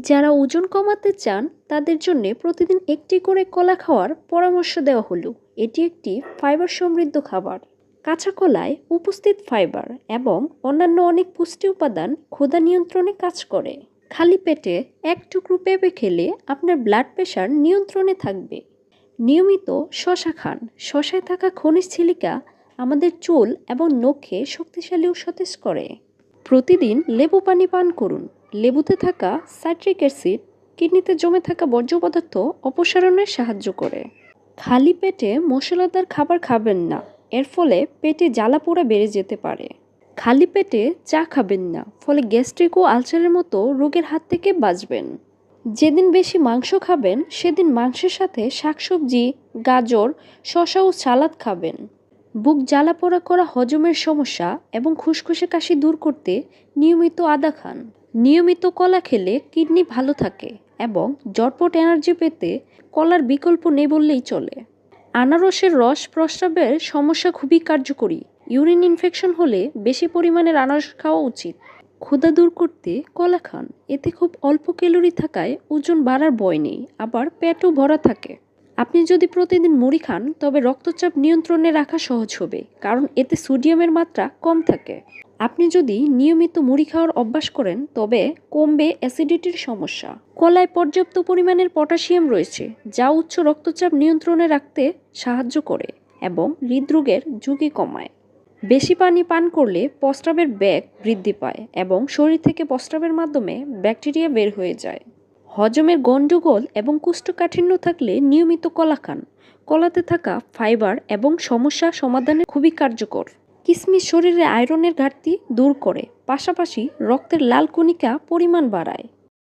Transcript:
যারা ওজন কমাতে চান, তাদের জন্য প্রতিদিন একটি করে কলা খাওয়ার পরামর্শ দেওয়া হলো। এটি একটি ফাইবার সমৃদ্ধ খাবার। কাঁচা কলায় উপস্থিত ফাইবার এবং অন্যান্য অনেক পুষ্টি উপাদান ক্ষুধা নিয়ন্ত্রণে কাজ করে। খালি পেটে এক টুকরো পেঁপে খেলে আপনার ব্লাড প্রেশার নিয়ন্ত্রণে থাকবে। নিয়মিত শশা খান। শশায় থাকা খনিজ ছিলিকা আমাদের চুল এবং নখে শক্তিশালী ও সতেজ করে। প্রতিদিন লেবু পানি পান করুন। লেবুতে থাকা সাইট্রিক অ্যাসিড কিডনিতে জমে থাকা বর্জ্য পদার্থ অপসারণে সাহায্য করে। খালি পেটে মশলাদার খাবার খাবেন না, এর ফলে পেটে জ্বালা পোড়া বেড়ে যেতে পারে। খালি পেটে চা খাবেন না, ফলে গ্যাস্ট্রিক ও আলসারের মতো রোগের হাত থেকে বাঁচবেন। যেদিন বেশি মাংস খাবেন, সেদিন মাংসের সাথে শাকসবজি, গাজর শশা ও সালাদ খাবেন। বুক জ্বালা পোড়া করা হজমের সমস্যা এবং খুসখুসে কাশি দূর করতে নিয়মিত আদা খান। নিয়মিত কলা খেলে কিডনি ভালো থাকে এবং জটপট এনার্জি পেতে কলার বিকল্প নেই বললেই চলে। আনারসের রস প্রস্রাবের সমস্যা খুবই কার্যকরী। ইউরিন ইনফেকশন হলে বেশি পরিমাণের আনারস খাওয়া উচিত। ক্ষুধা দূর করতে কলা খান। এতে খুব অল্প ক্যালোরি থাকায় ওজন বাড়ার ভয় নেই, আবার পেটও ভরা থাকে। আপনি যদি প্রতিদিন মুড়ি খান, তবে রক্তচাপ নিয়ন্ত্রণে রাখা সহজ হবে, কারণ এতে সোডিয়ামের মাত্রা কম থাকে। আপনি যদি নিয়মিত মুড়ি খাওয়ার অভ্যাস করেন, তবে কমবে অ্যাসিডিটির সমস্যা। কলায় পর্যাপ্ত পরিমাণের পটাশিয়াম রয়েছে, যা উচ্চ রক্তচাপ নিয়ন্ত্রণে রাখতে সাহায্য করে এবং হৃদরোগের ঝুঁকি কমায়। বেশি পানি পান করলে প্রস্রাবের ব্যাগ বৃদ্ধি পায় এবং শরীর থেকে প্রস্রাবের মাধ্যমে ব্যাকটেরিয়া বের হয়ে যায়। হজমের গণ্ডগোল এবং কুষ্ঠকাঠিন্য থাকলে নিয়মিত কলা খান কলাতে থাকা ফাইবার এবং সমস্যা সমাধানে খুবই কার্যকর। কিসমিস শরীরে আয়রনের ঘাটতি দূর করে। পাশাপাশি রক্তের লাল কণিকা পরিমাণ বাড়ায়।